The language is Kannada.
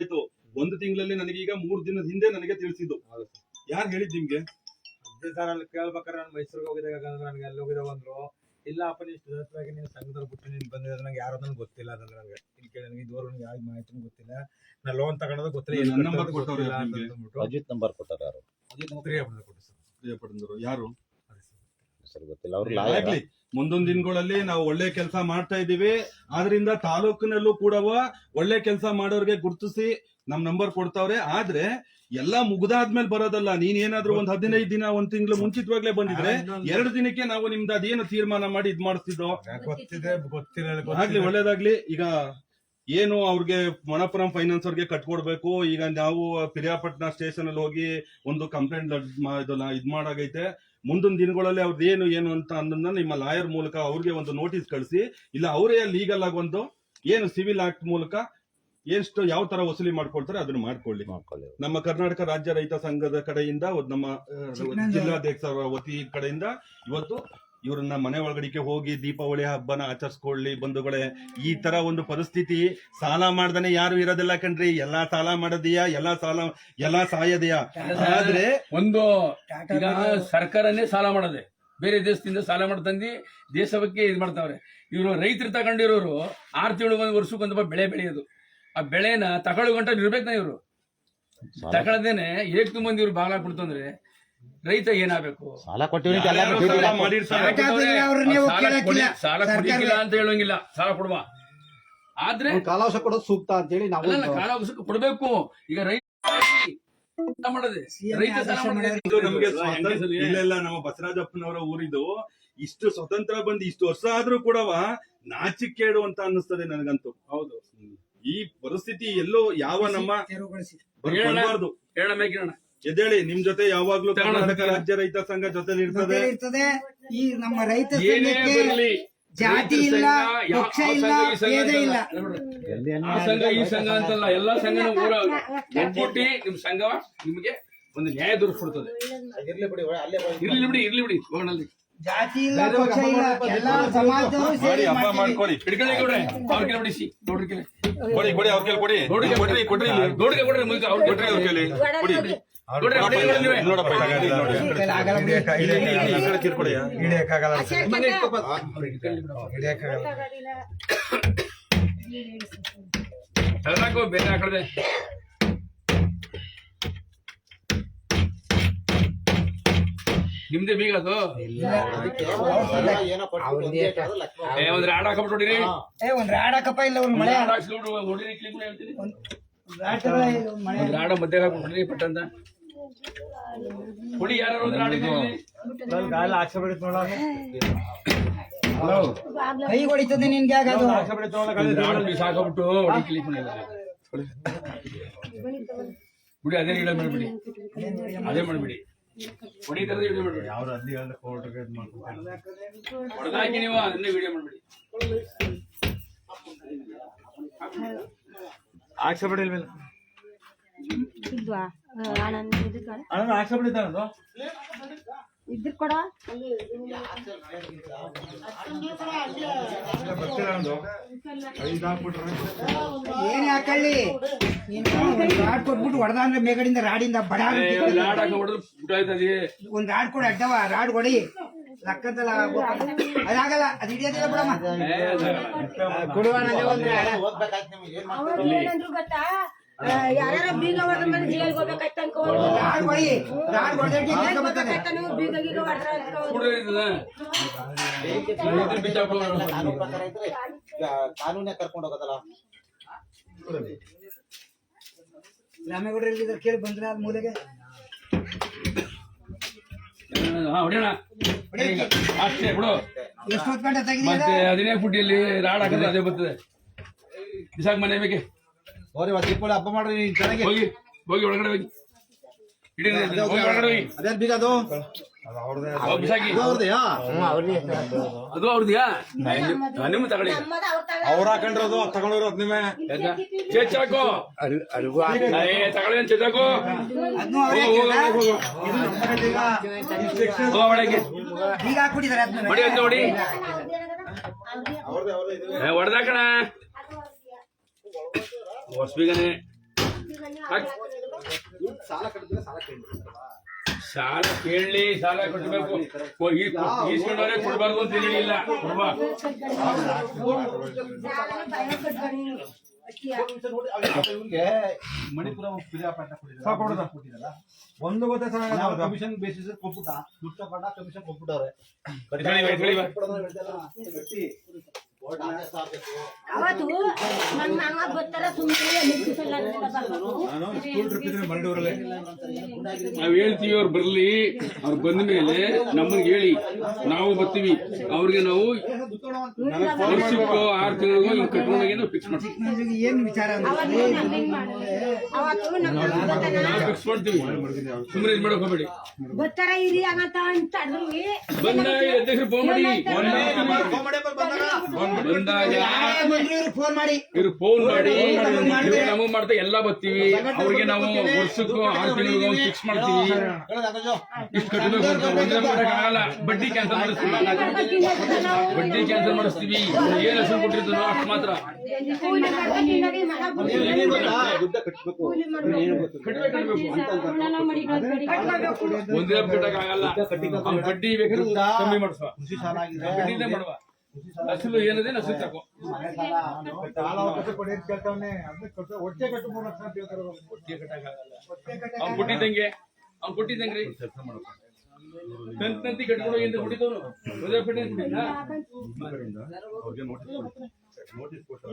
ಆಯ್ತು ಒಂದು ತಿಂಗಳಲ್ಲಿ ನನಗೆ ಈಗ ಮೂರು ದಿನದ ಹಿಂದೆ ನನಗೆ ತಿಳಿಸಿದ್ದು. ಯಾರು ಹೇಳಿದ್ ನಿಮ್ಗೆ? ಅದೇ ಸರ್ ಅಲ್ಲಿ ಕೇಳ್ಬೇಕಾದ್ರೆ ನಾನು ಮೈಸೂರಿಗೆ ಹೋಗಿದಾಗ ಯಾಕಂದ್ರೆ ನನಗೆ ಅಲ್ಲಿ ಹೋಗಿದಾಗ ಅಂದ್ರು. ಇಲ್ಲ ಅಪ್ಪ ನೀವು ನೀನು ನೀವು ಸಂಘದಲ್ಲಿ ಬಿಟ್ಟು ನೀನು ಬಂದಿದ್ರೆ ನಂಗೆ ಯಾರು ನನಗೆ ಗೊತ್ತಿಲ್ಲ ಅಂದ್ರೆ ನನಗೆ ಇಲ್ಲಿ ಕೇಳಿ ನನಗೆ ಇದುವರೆಗೂ ಯಾವ ಮಾಹಿತಿ ಗೊತ್ತಿಲ್ಲ. ನಾನು ಲೋನ್ ತಗೊಳೋದು ಗೊತ್ತಿಲ್ಲ ನನ್ನ ನಂಬರ್ ಕೊಟ್ಟವ್ರು ಅಜಿತ್ ನಂಬರ್ ಕೊಟ್ಟಾರ ಯಾರು? ಪ್ರಿಯ ಬಂದು ಕೊಟ್ಟು ಸರ್ ಯಾರು? ಸರ್. ಗೊತ್ತಿಲ್ಲ. ಅವ್ರು ಆಗ್ಲಿ. ಮುಂದೊಂದ್ ದಿನಗಳಲ್ಲಿ ನಾವು ಒಳ್ಳೆ ಕೆಲಸ ಮಾಡ್ತಾ ಇದೀವಿ ಆದ್ರಿಂದ ತಾಲೂಕಿನಲ್ಲೂ ಕೂಡ ಒಳ್ಳೆ ಕೆಲಸ ಮಾಡೋರ್ಗೆ ಗುರ್ತಿಸಿ ನಮ್ ನಂಬರ್ ಕೊಡ್ತಾವ್ರೆ. ಆದ್ರೆ ಎಲ್ಲಾ ಮುಗ್ದಾದ್ಮೇಲೆ ಬರೋದಲ್ಲ. ನೀನ್ ಏನಾದ್ರು ಒಂದ್ ಹದಿನೈದು ದಿನ ಒಂದ್ ತಿಂಗಳು ಮುಂಚಿತವಾಗ್ಲೇ ಬಂದಿದ್ರೆ ಎರಡು ದಿನಕ್ಕೆ ನಾವು ನಿಮ್ದು ಅದೇನು ತೀರ್ಮಾನ ಮಾಡಿ ಇದ್ ಮಾಡಿಸ್ತಿದ್ದೋ ಯಾಕೆ ಗೊತ್ತಿದೆ? ಗೊತ್ತಿಲ್ಲ ಆಗ್ಲಿ ಒಳ್ಳೇದಾಗ್ಲಿ. ಈಗ ಏನು ಅವ್ರಿಗೆ ಮಣಪುರಂ ಫೈನಾನ್ಸ್ ಅವ್ರಿಗೆ ಕಟ್ಕೊಡ್ಬೇಕು. ಈಗ ನಾವು ಪಿರಿಯಾಪಟ್ಟಣ ಸ್ಟೇಷನ್ ಅಲ್ಲಿ ಹೋಗಿ ಒಂದು ಕಂಪ್ಲೇಂಟ್ ಇದ್ ಮಾಡಾಗೈತೆ. ಮುಂದಿನ ದಿನಗಳಲ್ಲಿ ಅವ್ರದ್ದು ಏನು ಏನು ಅಂತ ಅನ್ನೋದನ್ನ ನಿಮ್ಮ ಲಾಯರ್ ಮೂಲಕ ಅವ್ರಿಗೆ ಒಂದು ನೋಟಿಸ್ ಕಳಿಸಿ ಇಲ್ಲ ಅವರೇ ಲೀಗಲ್ ಆಗಿ ಒಂದು ಏನು ಸಿವಿಲ್ ಆಕ್ಟ್ ಮೂಲಕ ಎಷ್ಟು ಯಾವ ತರ ವಸೂಲಿ ಮಾಡ್ಕೊಳ್ತಾರೆ ಅದನ್ನ ಮಾಡ್ಕೊಳ್ಳಿ. ಮಾಡ್ಕೊಳ್ಳಿ ನಮ್ಮ ಕರ್ನಾಟಕ ರಾಜ್ಯ ರೈತ ಸಂಘದ ಕಡೆಯಿಂದ ನಮ್ಮ ಜಿಲ್ಲಾಧ್ಯಕ್ಷರ ವತಿ ಕಡೆಯಿಂದ ಇವತ್ತು ಇವರನ್ನ ಮನೆ ಒಳಗಡಿಕೆ ಹೋಗಿ ದೀಪಾವಳಿ ಹಬ್ಬನ ಆಚರಿಸ್ಕೊಳ್ಳಿ ಬಂಧುಗಳೇ. ಈ ತರ ಒಂದು ಪರಿಸ್ಥಿತಿ ಸಾಲ ಮಾಡ್ದನೆ ಯಾರು ಇರೋದಿಲ್ಲ ಕಣ್ರಿ. ಎಲ್ಲಾ ಸಾಲ ಮಾಡದಿಯಾ? ಎಲ್ಲಾ ಸಾಲ ಎಲ್ಲಾ ಸಾಯದೆಯಾ? ಆದ್ರೆ ಒಂದು ಈಗ ಸರ್ಕಾರನೇ ಸಾಲ ಮಾಡದೆ. ಬೇರೆ ದೇಶದಿಂದ ಸಾಲ ಮಾಡಿ ತಂದಿ ದೇಶ ಬಗ್ಗೆ ಇದು ಮಾಡ್ತಾವ್ರೆ. ಇವರು ರೈತರು ತಗೊಂಡಿರೋರು ಆರು ತಿಂಗಳು ಒಂದು ವರ್ಷಕ್ಕೊಂದು ಬೆಳೆ ಬೆಳೆಯೋದು. ಆ ಬೆಳೆನ ತಗೊಳ್ಳೋ ಗಂಟ ನಾ ಇವರು ತಗೊಳ್ಳದೇನೆ ಏಕ್ ಮಂದಿ ಇವ್ರು ಬಾಲ ಕೊಡ್ತಂದ್ರೆ ರೈತ ಏನಾಗಬೇಕು? ಸಾಲ ಕೊಟ್ಟಿವಿ ಎಲ್ಲ ಯಾರ್ಯಾರೋ ದುಡ್ಡು ಸಾಲ ಹಾಕಿ- ಮಾಡಿರ್ತಾರೆ. ಅವ್ರನ್ನ ನೀವು ಸಾಲ ಕೇಳಕ್ಕಿಲ್ಲ. ಕೊಡಿ ಸಾಲ ಸರ್ಕಾರ- ಕೊಡಿಕ್ಕಿಲ್ಲ ಅಂತ ಹೇಳೋಂಗಿಲ್ಲ. ಸಾಲ ಕೊಡುವ. ಆದ್ರೆ ಕಾಲಾವಶ ಕೊಡೋದು ಸೂಕ್ತ ಅಂತೇಳಿ ನಾವು ಕಾಲಾವಶ ಕೊಡಬೇಕು ಕೊಡ್ಬೇಕು. ಈಗ ರೈತ ಸಾಲ ಮಾಡದೆ ರೈತ ಸಾಲ ಮಾಡದೆ. ಮಾಡಿದ್ರೆ ಇದು ನಮ್ಗೆ ಸ್ವಾತಂತ್ರ್ಯ ಸರಿ? ಇಲ್ಲ ಇಲ್ಲ ನಮ್ಮ ಬಸವರಾಜಪ್ಪನವರ ಊರಿದು ಇಷ್ಟು ಸ್ವತಂತ್ರ ಬಂದು ಇಷ್ಟು ವರ್ಷ ಆದ್ರೂ ಕೂಡವ ನಾಚಿಕೇಡು ಅಂತ ಅನ್ನಿಸ್ತದೆ ನನಗಂತೂ. ಹೌದು. ಈ ಪರಿಸ್ಥಿತಿ ಎಲ್ಲೋ ಯಾವ ನಮ್ಮ ತೆರವುಗೊಳಿಸಿ ಬರಬಾರ್ದು ಹೇಳ ಮೇಕಿರೋಣ ಎದ್ದೇಳಿ ನಿಮ್ ಜೊತೆ ಯಾವಾಗ್ಲೂ ಕರ್ನಾಟಕ ರಾಜ್ಯ ರೈತ ಸಂಘ ಜೊತೆ ಇರ್ತದೆ ಇರ್ತದೆ. ಈ ನಮ್ಮ ರೈತ ಏನೇ ಬರಲಿ ಜಾತಿ ಇಲ್ಲ ಪಕ್ಷ ಇಲ್ಲ ಭೇದ ಇಲ್ಲ. ಆ ಸಂಘ ಈ ಸಂಘ ಅಂತಲ್ಲ ಎಲ್ಲಾ ಸಂಘ ಒಟ್ಟಿ ಒಗ್ಗೂಟಿ ನಿಮ್ ಸಂಘ ನಿಮ್ಗೆ ಒಂದು ನ್ಯಾಯ ದೊರಕಿಸ್ಕೊಡ್ತದೆ ಇರ್ಲಿ ಬಿಡಿ ಅಲ್ಲೇ ಇರ್ಲಿ ಬಿಡಿ ಇರ್ಲಿ ಬಿಡಿ ಹೋಗೋಣ ಅಲ್ಲಿ. ಜಾತಿ ಇಲ್ಲ ಪಕ್ಷ ಇಲ್ಲ ಎಲ್ಲಾ ಸಮಾಜದವರು ಸೇರಿ ಹಬ್ಬ ಮಾಡ್ತೀವಿ. ಮಾಡ್ಕೊಳ್ಳಿ. ಹಿಡ್ಕೊಳ್ಳಿ ಗೌಡ್ರೆ ಅವ್ರ ಕೆಲ ಬಿಡಿಸಿ ಕೆಲ ಕೊಡಿ ಕೊಡಿ ಅವ್ರ ಕೇಳಿ ಕೊಡಿ. ಕೊಡ್ರಿ ಕೊಡ್ರಿ. ಕೊಡ್ರಿ. ಗೌಡ್ರಿಗೆ ಕೊಡ್ರಿ ಮುಗಿಕ ಅವ್ರ ಕೊಡ್ರಿ ಅವ್ರ ಕೇಳಿ. ಕೊಡಿ ಬೇರೆ ಆ ಕಡೆ. ನಿಮ್ದೇ ಬೀಗ ಅದು? ಒಂದ್ ರಾಡ್ ಹಾಕಬಿಟ್ಟು ಹೊಡೀರಿ. ಒಂದ್ ರಾಡ್ ಹಾಕಪ್ಪ ಇಲ್ಲ ಒಂದ್ ಮಳೆ ಹೊಡಿರಿ ಕ್ಲಿಕ್ ಹೇಳ್ತೀನಿ. ಒಂದ್ ರಾಡ್ ಮಧ್ಯೆ ಹಾಕೊಂಡು ಹೊಡೀರಿ ಪಟ್ಟಂತ. ಹೊಡಿ ಯಾರು ಒಂದ್ ರಾಡ್ ಇದೆ ಇಲ್ಲಿ? ಗಾಳಿ ಆಚೆ ಬಿಡಿತ್ ನೋಡ ಕೈ ಹೊಡಿತದೆ ನಿನ್ಗೆ ಅದು ಆಚೆ ಬಿಡಿತ್ ನೋಡ ಬಿಡಿ ಅದೇ ವಿಡಿಯೋ ಮಾಡ್ಬಿಡಿ. ಅದೇ ಮಾಡ್ಬಿಡಿ. ಹೊಡಿತಾರದೇ ವಿಡಿಯೋ ಮಾಡ್ಬಿಡಿ. ಅವ್ರು ಅಲ್ಲಿ ಇದು ಹೊಡೆದಾಕಿ ನೀವು ಅದನ್ನೇ ವಿಡಿಯೋ ಮಾಡ್ಬಿಡಿ. ಇಲ್ವಾ? ಅಣ್ಣ ಇದ್ರ ಕೊಡ. ಏನೇ ಹಾಕೊಳ್ಳಿ? ರಾಡ್ ಕೊಟ್ಬಿಟ್ಟು ಹೊಡೆದ ಅಂದ್ರೆ ಮೇಗಡಿಂದ ರಾಡಿಂದ ಬಡ ಒಂದ್ ರಾಡ್ ಕೊಡ ಹೊಡೆದ್ರು ಬಿಟ್ಟಾಯ್ತದೆ ಒಂದ್ ರಾಡ್ ಕೊಡಿ ಅಡ್ಡವ ರಾಡ್ ಕೊಡಿ ಲಕ್ಕಂತಲ್ಲ ಅದಾಗಲ್ಲ ಅದು ಹಿಡಿಯೋದಿಲ್ಲ ಬಿಡಮ್ಮ. ನಿಮ್ಗೆ. ಏನಂದ್ರು ಗೊತ್ತಾ? ಬೀಗ ಹೊಡೆದ ಮೇಲೆ ಜೈಲ್ಗೆ ಹೋಗ್ಬೇಕಾಯ್ತ ನೀವು ಬೀಗ ಗೀಗ ಕಾನೂನು ಕರ್ಕೊಂಡು ಹೋಗೋದಲ್ಲ? ರಾಮೇಗೌಡರಲ್ಲಿ ಕೇಳಿ ಬಂದ್ರೆ ಅದ್ ಮೂಲೆಗೆ? ಅಷ್ಟೇ ಬಿಡು. ಎಷ್ಟು ಹೊತ್ತು ಗಂಟೆ ತೆಗಿದೀರ ಮತ್ತೆ ಹದಿನೇ ಫುಟ್ಟಿಯಲ್ಲಿ ರಾಡ್ ಹಾಕಿದ್ರೆ ಅದೇ ಬರ್ತದೆ. ಬಿಸಾಕ್ ಮನೆ ಬೇಕೆ ಹೋರಿ ಇವತ್ತು ದೀಪಾವಳಿ ಹಬ್ಬ ಮಾಡ್ರಿ ನೀನ್ ಚೆನ್ನಾಗಿ. ಹೋಗಿ ಹೋಗಿ ಒಳಗಡೆ ಹೋಗಿ. ಇಡೀ ಹೋಗಿ ಒಳಗಡೆ ಹೋಗಿ. ಅದೇನ್ ಬೀಗ ಅದು? ಬಿಸಾಕಿ. ಅವ್ರದ್ಯಾ? ನಿಮ್ಮ ತಗೊಳ್ಳಿ. ನಮ್ಮದ ಅವ್ರ ಹಾಕೊಂಡಿರೋದು ತಗೊಂಡಿರೋದು ನಿಮ್ಮೆ ಚೇಚಾಕೋ ಏ ತಗೊಳ್ಳಿ ಚೇಚಾಕೋ ಅದನ್ನು ಅವರೇ ಹೋಗು ಹೋಗು ಹೋಗು. ಹೋಗು ಒಳಗೆ. ಈಗ. ಹಾಕ್ಬಿಟ್ಟಿದ್ದಾರೆ ಅದನ್ನ ಹೊಡಿ ಅಂತ ಹೊಡಿ ಹೊಡೆದಾಕಣ. ಹೊಸ್ಬಿಗನೆ ಸಾಲ ಕಟ್ಟಿದ್ರೆ ಸಾಲ ಕೇಳಿ ಸಾಲ ಕೇಳಲಿ ಸಾಲ ಕಟ್ಟಬೇಕು ಈಸ್ಕೊಂಡವರೇ ಕೊಡ್ಬಾರ್ದು ಅಂತ ಹೇಳಿಲ್ಲ ಮಣಿಪುರ. ಕೊಟ್ಟಿದ್ದಲ್ಲ ಒಂದು ಗೊತ್ತೇ ಕಮಿಷನ್ ಬೇಸಿಸ್ ಕೊಟ್ಬಿಟ್ಟ ದುಡ್ಡು ತಗೊಂಡ ಕಮಿಷನ್ ಕೊಟ್ಬಿಟ್ಟವ್ರೆ ಅವತ್ತು ನನ್ನ ಮಾಮ ಬರ್ತಾರ ಸುಮ್ಮನೆ ಮುಗಿಸಲ್ಲ ಅಂತ ನಾನು ಸ್ಕೂಲ್ ಟ್ರಿಪ್ ಇದ್ರೆ ಮರಡೂರಲ್ಲೇ ನಾವ್ ಹೇಳ್ತೀವಿ ಅವ್ರು ಬರ್ಲಿ ಅವ್ರು ಬಂದ ಮೇಲೆ ನಮ್ಮನ್ನ ಹೇಳಿ. ನಾವು ಬರ್ತೀವಿ. ಅವ್ರಿಗೆ ನಾವು ವರ್ಷಕ್ಕೋ ಆರು ತಿಂಗಳಿಗೋ ಹಿಂಗ್ ಕಟ್ಕೊಂಡೋಗಿ ನಾವು ಫಿಕ್ಸ್ ಮಾಡ್ತೀವಿ. ಏನು ವಿಚಾರ ನಾವು ಫಿಕ್ಸ್ ಮಾಡ್ತೀವಿ ಸುಮ್ಮನೆ ಇದ್ ಮಾಡಕ್ ಹೋಗ್ಬೇಡಿ. ಬರ್ತಾರ ಇರಿ ಅಂತ ಬಂದ ಅಧ್ಯಕ್ಷರು ಫೋನ್ ಮಾಡಿ. ಫೋನ್ ಮಾಡಿ. ಇವ್ರು ಫೋನ್ ಮಾಡಿ. ನಮಗ್ ಮಾಡ್ತಾ ಎಲ್ಲ ಬರ್ತೀವಿ. ಅವ್ರಿಗೆ ನಾವು ವರ್ಷಕ್ಕೂ ಆರು ತಿಂಗಳಿಗೋ ಫಿಕ್ಸ್ ಮಾಡ್ತೀವಿ. ಇಷ್ಟು ಕಟ್ಟಬೇಕು ಅಂತ ಒಂದೇ ಮಾಡಕ್ಕಾಗಲ್ಲ ಬಡ್ಡಿ ಕ್ಯಾನ್ಸಲ್ ಮಾಡಿಸ್ತೀವಿ. ಬಡ್ಡಿ ಕ್ಯಾನ್ಸಲ್ ಮಾಡಿಸ್ತೀವಿ. ಏನ್ ಹೆಸರು ಕೊಟ್ಟಿರ್ತಾರೋ ಅಷ್ಟು ಮಾತ್ರ. ಒಂದೇ ಕಟ್ಟಕ್ಕಾಗಲ್ಲ ಬಡ್ಡಿ ಬೇಕಾದ್ರೆ ಕಮ್ಮಿ ಮಾಡಿಸುವ ಬಡ್ಡಿನೇ ಮಾಡುವ. ಅಸಲು ಏನಿದೆ ಅಸಲು ತಗೋ ಕಟ್ಟು ಮೂರು ಲಕ್ಷ. ಅವ್ನ್ ಕೊಟ್ಟಿದ್ದಂಗೆ. ಅವ್ನು ಕೊಟ್ಟಿದ್ದಂಗ್ರಿ. ಕಂತ್ ಕಂತಿ ಕಟ್ಕೊಂಡು ಹೋಗಿ ಕೊಟ್ಟಿದ್ದವನು ಹೃದಯ ನೋಟಿಸ್ ನೋಟಿಸ್ ಕೊಟ್ಟು